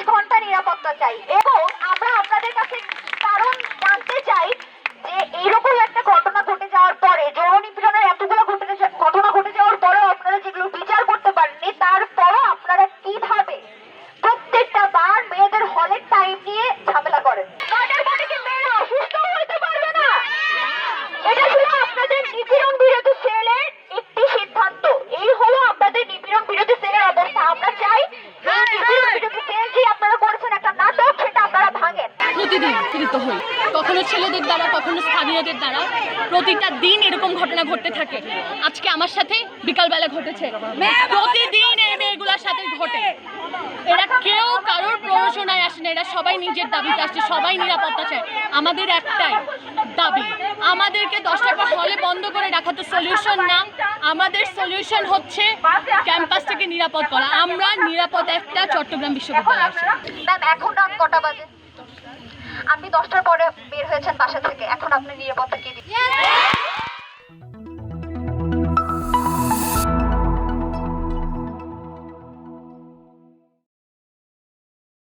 নিরাপত্তা চাই। এবং আমরা আপনাদের কাছে কারণ জানতে চাই যে এইরকম একটা ঘটনা ঘটে যাওয়ার পরে যৌন নিপীড়নের এতগুলো ঘটনা ঘটে যাওয়ার পরেও আপনারা যেগুলো বিচার করতে পারেননি তারপরও আপনারা কীভাবে প্রত্যেকটা বার মেয়েদের হলের টাইম নিয়ে ঝামেলা করেন? মেয়েরা অসুস্থ হতে পারবে না। এটা ছিল আপনাদের নিপীড়ন বিরোধী সেলের একটি সিদ্ধান্ত এই হলো আপনাদের নিপীড়ন বিরোধী সেলের অবস্থা আমরা চাই এই নিপীড়ন বিরোধী সেল যে আপনারা করেছেন একটা নাটক সেটা আপনারা ভাঙেন প্রতিদিন পীড়িত হই। কখনো ছেলেদের দ্বারা, কখনো স্থানীয়দের দ্বারা প্রতিটা দিন এরকম ঘটনা ঘটতে থাকে। আজকে আমার সাথে বিকালবেলা ঘটেছে। প্রতিদিন এই মেয়েগুলোর সাথে ঘটে। এরা কেউ কারোর প্ররোচনায় আসে না। এরা সবাই নিজের দাবিতে আসছে, সবাই নিরাপত্তা চায়। আমাদের একটাই দাবি। আমাদেরকে দশটার পর হলে বন্ধ করে রাখা তো সলিউশন না। আমাদের সলিউশন হচ্ছে ক্যাম্পাসটাকে নিরাপদ করা। আমরা নিরাপদ একটা চট্টগ্রাম বিশ্ববিদ্যালয় এখন রাত কটা বাজে? দশটার পরে বের হয়েছেন বাসা থেকে। এখন আপনি নিরাপত্তা কি দিচ্ছেন?